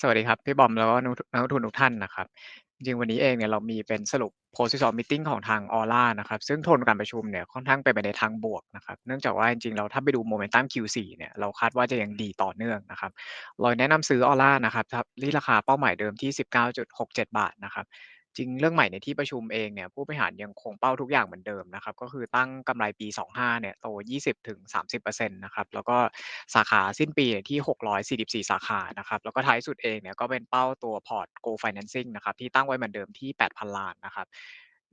สวัสดีครับ พี่บอมแล้วก็นักนักลงทุนทุกท่านนะครับ จริงๆวันนี้เองเนี่ยเรามีเป็นสรุป Post Result Meeting ของทางออร่านะครับ ซึ่งโทนการประชุมเนี่ยค่อนข้างไปไปในทางบวกนะครับ เนื่องจากว่าจริงๆ เราถ้าไปดูโมเมนตัม Q4 เนี่ยเราคาดว่าจะยังดีต่อเนื่องนะครับเราแนะนำซื้อออร่านะครับที่ราคาเป้าหมายเดิมที่ 19.67 บาทนะครับ จริงเรื่องใหม่ในที่ประชุมเองเนี่ยผู้บริหารยังคงเป้าทุกอย่างเหมือนเดิมนะครับ ก็คือตั้งกำไรปี 25 เนี่ยโต 20-30%นะครับ แล้วก็สาขาสิ้นปีเนี่ยที่ 644 สาขานะครับ แล้วก็ท้ายสุดเองเนี่ยก็เป็นเป้าตัวพอร์ต Go Financing นะครับที่ตั้งไว้เหมือนเดิมที่ 8,000 ล้านนะครับ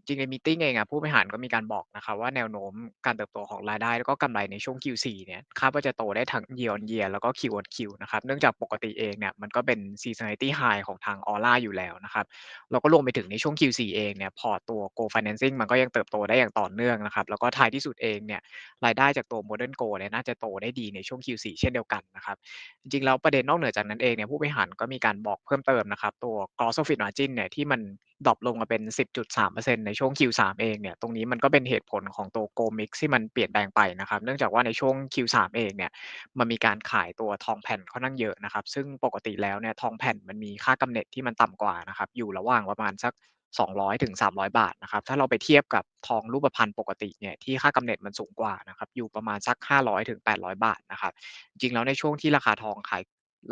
จริงในมีตติงเองอะ ผู้บริหารก็มีการบอกนะครับว่า แนวโน้มการเติบโตของรายได้ แล้วก็กำไรในช่วง Q4 เนี่ย คาดว่าจะโตได้ทั้ง Year on Year แล้วก็ Q on Q นะครับ เนื่องจากปกติเองเนี่ย มันก็เป็น Seasonality High ของทาง Aura อยู่แล้วนะครับ แล้วก็รวมไปถึงในช่วง Q4 เองเนี่ย พอร์ตตัว Go Financing มันก็ยังเติบโตได้อย่างต่อเนื่องนะครับ แล้วก็ท้ายที่สุดเองเนี่ย รายได้จากตัว Modern Go เนี่ย น่าจะโตได้ดีในช่วง Q4 เช่นเดียวกันนะครับ จริง ๆ แล้วประเด็นนอกเหนือจากนั้นเองเนี่ย ผู้บริหารก็มีการบอกเพิ่มเติมนะครับ ตัว Gross Profit Margin เนี่ยที่มัน ดรอปลงมาเป็น 10.3%ในช่วง Q3 เองเนี่ยตรงนี้มันก็เป็นเหตุผลของตัว Go Mix ที่มันเปลี่ยนแปลงไปนะครับ เนื่องจากว่าในช่วง Q3 เองเนี่ยมันมีการขายตัวทองแผ่นค่อนข้างเยอะนะครับ ซึ่งปกติแล้วเนี่ยทองแผ่นมันมีค่ากำเนิดที่มันต่ำกว่านะครับอยู่ระหว่างประมาณสัก 200-300 บาทนะครับถ้าเราไปเทียบกับทองรูปพรรณปกติเนี่ยที่ค่ากำเนิดมันสูงกว่านะครับอยู่ประมาณสัก 500-800 บาทนะครับจริงแล้วในช่วงที่ราคาทองขาย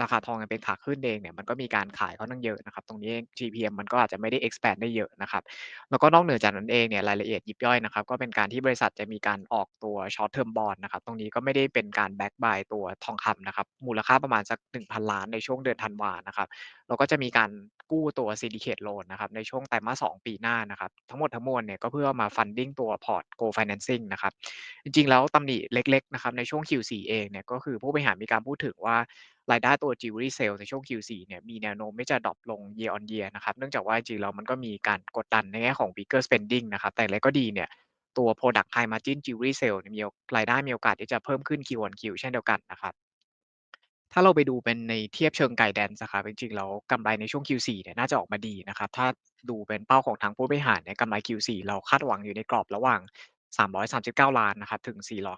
ราคาทองยังเป็นขาขึ้นเองเนี่ยมันก็มีการขายค่อนข้างเยอะนะครับตรงนี้เอง GPM มันก็อาจจะไม่ได้ expand ได้เยอะนะครับแล้วก็นอกเหนือจากนั้นเองเนี่ยรายละเอียดยิบย่อยนะครับก็เป็นการที่บริษัทจะมีการออกตัว short term bond นะครับตรงนี้ก็ไม่ได้เป็นการ back buy ตัวทองคำนะครับมูลค่าประมาณสัก 1,000 ล้านในช่วงเดือนธันวานะครับเราก็จะมีการกู้ตัว Syndicate Loan นะครับในช่วงไตรมาส2ปีหน้านะครับทั้งหมดทั้งมวลเนี่ยก็เพื่อมา funding ตัวพอร์ต Go Financing นะครับจริงๆแล้วตำหนิเล็กๆนะครับในช่วง Q4 เองเนี่ยก็คือผู้บริหารมีการพูดถึงว่า รายได้ตัว Jewelry Sale ในช่วง Q4 เนี่ยมีแนวโน้มที่จะดรอปลง Year on Year นะครับเนื่องจากว่าจริงๆแล้วมันก็มีการกดดันในแง่ของ Bigger Spending นะครับแต่อย่างไรก็ดีเนี่ยตัว Product High Margin Jewelry Sale เนี่ยมีรายได้มีโอกาสที่จะเพิ่มขึ้น Q on Q เช่นเดียวกันนะครับถ้าเราไปดูเป็นในเทียบเชิง guidance อะครับจริงๆแล้วกำไรในช่วง Q4 เนี่ยน่าจะออกมาดีนะครับถ้าดูเป็นเป้าของทางผู้บริหารเนี่ยกำไร Q4 เราคาดหวังอยู่ในกรอบระหว่าง 339 ล้านนะครับถึง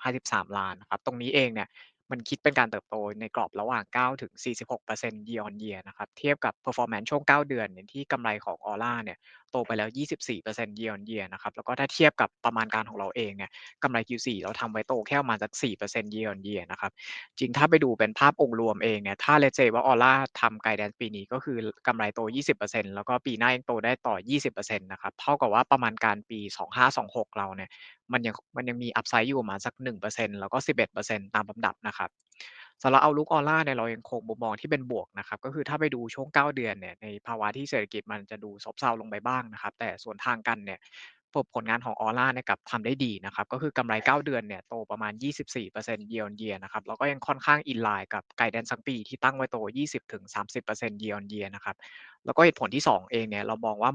453 ล้านนะครับตรงนี้เองเนี่ย มันคิดเป็นการเติบโตในกรอบระหว่าง 9 ถึง 46% year on year นะครับ เทียบกับ performance ช่วง 9 เดือนเนี่ยที่กำไรของ Aura เนี่ยโตไปแล้ว 24% year on year นะครับ แล้วก็ถ้าเทียบกับประมาณการของเราเองเนี่ยกำไร Q4 เราทำไว้โตแค่ประมาณสัก 4% year on year นะครับ จริงถ้าไปดูเป็นภาพองค์รวมเองเนี่ยถ้า let's say ว่า Aura ทำ guidance ปีนี้ก็คือกำไรโต 20%แล้วก็ปีหน้ายังโตได้ต่อ 20%นะครับเท่ากับว่าประมาณการปี 2526 เราเนี่ยมันยังมันยังมี upside อยู่ประมาณสัก 1%แล้วก็ 11%ตามลำดับนะครับสำหรับ outlook Aura เนี่ยเรายังคงมุมมองที่เป็นบวกนะครับ ก็คือถ้าไปดูช่วง 9 เดือนเนี่ยในภาวะที่เศรษฐกิจมันจะดูซบเซาลงไปบ้างนะครับ แต่ส่วนทางกันเนี่ยผลงานของ Aura เนี่ยกลับทำได้ดีนะครับ ก็คือกำไร 9 เดือนเนี่ยโตประมาณ 24% year on year นะครับแล้วก็ยังค่อนข้างอินไลน์กับ guidance ทั้งปีที่ตั้งไว้โต 20-30% year on year นะครับแล้วก็เหตุผลที่ 2 เองเนี่ยเรามองว่า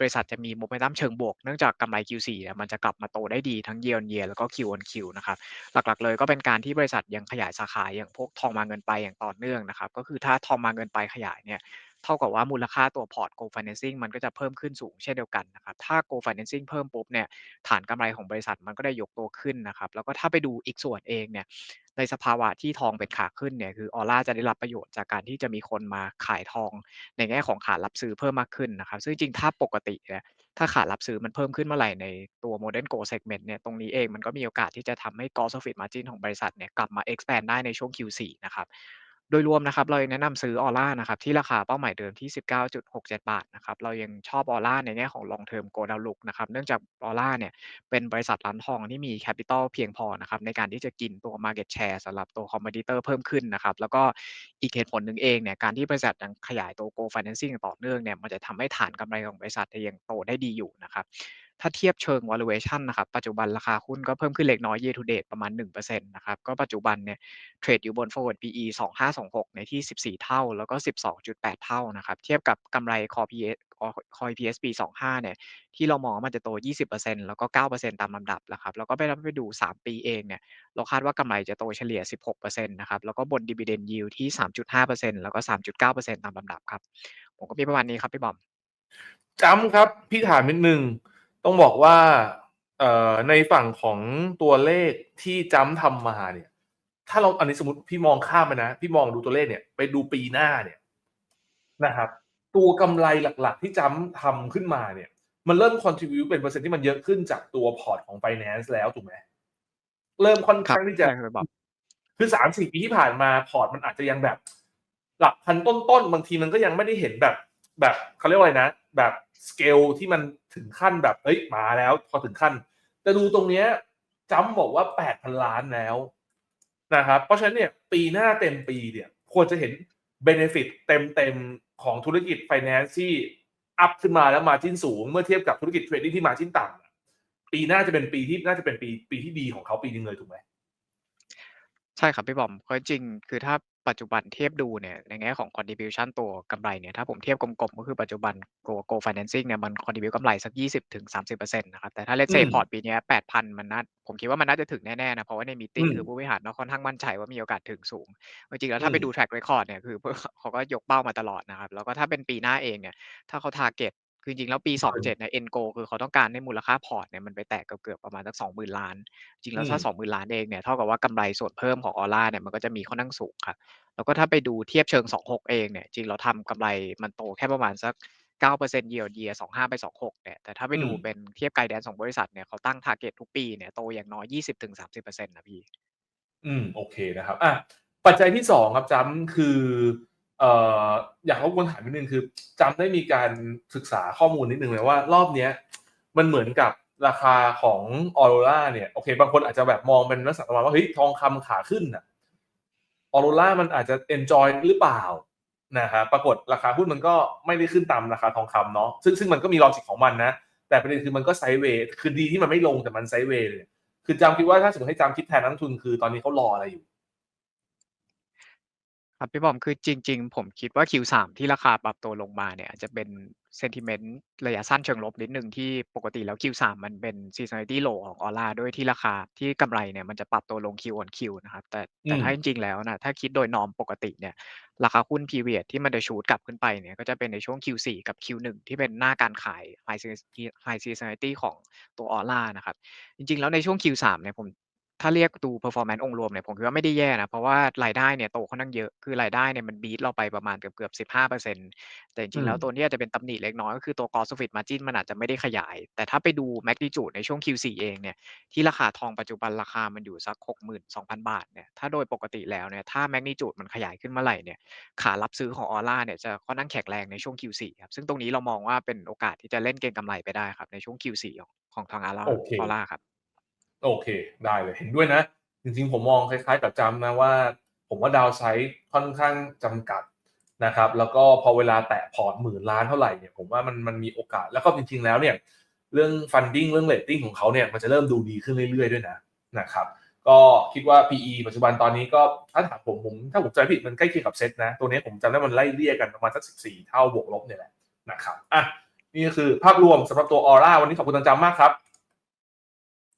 บริษัทจะมี momentum เชิงบวกเนื่องจากกำไร Q4 เนี่ยมันจะกลับมาโตได้ดีทั้ง year on year แล้วก็ Q on Q นะครับหลักๆเลยก็เป็นการที่บริษัทยังขยายสาขาอย่างพวกทองมาเงินไปอย่างต่อเนื่องนะครับก็คือถ้าทองมาเงินไปขยายเนี่ยเท่ากับว่ามูลค่าตัวพอร์ต Go Financing มันก็จะเพิ่มขึ้นสูงเช่นเดียวกันนะครับถ้า Go Financing เพิ่มปุ๊บเนี่ยฐานกำไรของบริษัทมันก็ได้ยกตัวขึ้นนะครับแล้วก็ถ้าไปดูอีกส่วนเองเนี่ย ในสภาวะที่ทองเป็นขาขึ้นเนี่ยคือออร่าจะได้รับประโยชน์จากการที่จะมีคนมาขายทอง ในแง่ของขารับซื้อเพิ่มมากขึ้นนะครับ ซึ่งจริงถ้าปกติเนี่ยถ้าขารับซื้อมันเพิ่มขึ้นเมื่อไหร่ในตัว Modern Go Segment เนี่ยตรงนี้เองมันก็มีโอกาสที่จะทำให้กอสฟิตมาจินของบริษัทเนี่ยกลับมา expand ได้ในช่วง Q4 นะครับ โดยรวมนะครับ เรายังแนะนำซื้อ Aura นะครับที่ราคาเป้าหมายเดิมที่ 19.67 บาทนะครับเรายังชอบ Aura ในแง่ของ Long Term Growth Outlook นะครับเนื่องจาก Aura เนี่ยเป็นบริษัทร้านทองที่มี Capital เพียงพอนะครับในการที่จะกินตัว Market Share สำหรับตัว Competitor เพิ่มขึ้นนะครับแล้วก็อีกเหตุผลหนึ่งเองเนี่ยการที่บริษัทยังขยายตัว Go Financing ต่อเนื่องเนี่ยมันจะทำให้ฐานกำไรของบริษัทยังโตได้ดีอยู่นะครับ ถ้าเทียบเชิง valuation นะครับปัจจุบันราคาหุ้นก็เพิ่มขึ้นเล็กน้อย year to date ประมาณ1%นะครับก็ปัจจุบันเนี่ยเทรดอยู่บน forward PE 2526 ในที่ 14 เท่า แล้วก็ 12.8 เท่านะครับเทียบกับกำไร core PS core EPS ปี25 เนี่ย ที่เรามองว่ามันจะโต 20%แล้วก็ 9%ตามลำดับนะครับ แล้วก็ไปรับไปดู 3 ปีเองเนี่ย เราคาดว่ากำไรจะโตเฉลี่ย 16%นะครับ แล้วก็บน dividend yield ที่ 3.5%แล้วก็ 3.9%ตามลำดับครับ ผมก็มีประมาณนี้ครับ พี่บอมจำครับ พี่ถามนิดนึง ต้องบอกว่าเอ่อในฝั่งของตัวเลขที่จ้ำทำมาเนี่ย ถ้าเราอันนี้สมมติพี่มองข้ามไปนะ พี่มองดูตัวเลขเนี่ย ไปดูปีหน้าเนี่ยนะครับ ตัวกำไรหลักๆ ที่จำทำขึ้นมาเนี่ย มันเริ่ม contribute เป็นเปอร์เซ็นต์ที่มันเยอะขึ้นจากตัวพอร์ตของ finance แล้วถูกไหมเริ่มค่อนครับข้างที่จะใช่ครับพี่บอมคือสามสี่ปีที่ผ่านมาพอร์ตมันอาจจะยังแบบ หลักพันต้นๆบางทีมันก็ยังไม่ได้เห็นแบบ แบบเขาเรียกว่าอะไรนะ แบบสเกลที่มันถึงขั้นแบบเอ้ยมาแล้ว พอถึงขั้น แต่ดูตรงเนี้ยจำบอกว่าแปดพันล้านแล้วนะครับ เพราะฉะนั้นเนี่ยปีหน้าเต็มปีเนี่ยควรจะเห็นเบนฟิตเต็มเต็มๆ ของธุรกิจไฟแนนซ์ที่อัพขึ้นมาแล้วมาจิ้นสูง เมื่อเทียบกับธุรกิจเทรดดิ้งที่มาจิ้นต่ำปีหน้าจะเป็นปีที่น่าจะเป็นปีปีที่ดีของเขาปีนึงเลยถูกไหมใช่ครับพี่บอมก็จริง คือถ้า ปัจจุบันเทียบดูเนี่ยในแง่ของ contribution ตัวกำไรเนี่ยถ้าผมเทียบกลมๆ ก็คือปัจจุบัน go go financing เนี่ยมัน contribute กำไรสัก 20-30%นะครับ แต่ถ้า let's อื say มพอร์ตปีเนี้ย8,000 มันน่าผมคิดว่ามันน่าจะถึงแน่ๆนะ เพราะว่าในมีติ้งอืมคือผู้บริหารเนาะค่อนข้างมั่นใจว่ามีโอกาสถึงสูง จริงๆ แล้วถ้าอืมไปดู track record เนี่ยคือเขาก็ยกเป้ามาตลอดนะครับ แล้วก็ถ้าเป็นปีหน้าเองเนี่ยถ้าเขา target คือจริงๆแล้วปี 27เนี่ย end goal คือเขาต้องการให้มูลค่าพอร์ตเนี่ยมันไปแตะเกือบๆประมาณสัก20,000 ล้าน จริงแล้วถ้าอืม20,000 ล้านเองเนี่ยเท่ากับว่ากำไรส่วนเพิ่มของออร่าเนี่ยมันก็จะมีค่อนข้างสูงครับแล้วก็ถ้าไปดูเทียบเชิง 26 เองเนี่ยจริงเราทำกำไรมันโตแค่ประมาณสัก9% year on year 25 ไป 26 เนี่ย แต่ถ้าไปอืดูมเป็นเทียบไกด์แดนของบริษัทเนี่ยเขาตั้ง target ทุกปีเนี่ยโตอย่างน้อย 20-30%นะพี่ อืม โอเคนะครับ อะ ปัจจัยที่สองครับจำคือเอ่ออยากรบกวนถามนิดนึงคือจำได้มีการศึกษาข้อมูลนิดนึงเลยว่ารอบเนี้ย มันเหมือนกับราคาของออโรราเนี่ยโอเค บางคนอาจจะแบบมองเป็นลักษณะประมาณว่าเฮ้ยทองคำขาขึ้นอะออโรรามันอาจจะเอนจอยหรือเปล่านะครับปรากฏราคาหุ้นมันก็ไม่ได้ขึ้นตามราคาทองคำเนาะซึ่งซึ่งมันก็มีลอจิกของมันนะ แต่ประเด็นคือมันก็ไซด์เวย์คือดีที่มันไม่ลงแต่มันไซด์เวย์เลยคือจำคิดว่าถ้าสมมติให้จำคิดแทนนักทุนคือตอนนี้เขารออะไรอยู่ ครับพี่บอม คือจริง ๆ ผมคิดว่า Q3 ที่ราคาปรับตัวลงมาเนี่ยอาจจะเป็น sentiment ระยะสั้นเชิงลบนิดหนึ่งที่ปกติแล้ว Q3 มันเป็น seasonality low ของออร่าด้วยที่ราคาที่กำไรเนี่ยมันจะปรับตัวลง Q on Q นะครับ แต่แต่อืมถ้าจริง ๆ แล้วนะถ้าคิดโดยนอมปกติเนี่ยราคาหุ้น period ที่มันจะชูดกลับขึ้นไปเนี่ยก็จะเป็นในช่วง Q4 กับ Q1 ที่เป็นหน้าการขาย high seas- high seasonality ของตัวออร่านะครับ จริง ๆ แล้วในช่วง Q3 เนี่ยผม ถ้าเรียกดู performance องค์รวมเนี่ย ผมคิดว่าไม่ได้แย่นะ เพราะว่ารายได้เนี่ยโตค่อนข้างเยอะ คือรายได้เนี่ยมันบีทเราไปประมาณเกือบ ๆ 15%แต่จริงๆ แล้วตัวเนี้ยจะเป็นตำหนิเล็กน้อย ก็คือตัว cost of it margin มันอาจจะไม่ได้ขยาย แต่ถ้าไปดู magnitude ในช่วง Q4 เองเนี่ย ที่ราคาทองปัจจุบันราคามันอยู่สัก 62,000 บาทเนี่ย ถ้าโดยปกติแล้วเนี่ย ถ้า magnitude มันขยายขึ้นเมื่อไหร่เนี่ย ขารับซื้อของออร่าเนี่ยจะค่อนข้างแข็งแรงในช่วง Q4 ครับ ซึ่งตรงนี้เรามองว่าเป็นโอกาสที่จะเล่นเก็งกำไรไปได้ครับ ในช่วง Q4 ของ ของทางออร่า โอเค ออร่าครับ โอเค ได้เลยเห็นด้วยนะ จริงๆ ผมมองคล้ายๆกับจำนะว่า ผมว่าดาวไซด์ค่อนข้างจำกัดนะครับ แล้วก็พอเวลาแตะพอร์ตหมื่นล้านเท่าไหร่เนี่ยผมว่ามันมันมีโอกาสแล้วก็จริงๆแล้วเนี่ยเรื่องฟันดิ้งเรื่องเลตติ้งของเขาเนี่ยมันจะเริ่มดูดีขึ้นเรื่อยๆด้วยนะนะครับก็คิดว่า PE ปัจจุบันตอนนี้ก็ถ้าถามผมผมถ้าผมจำผิดมันใกล้เคียงกับเซ็ตนะ ตัวนี้ผมจำได้มันไล่เลี่ยกันประมาณสัก14 เท่าบวกลบเนี่ยแหละนะครับอะนี่คือภาพรวมสำหรับตัวออร่าวันนี้ขอบคุณทางจำมากครับ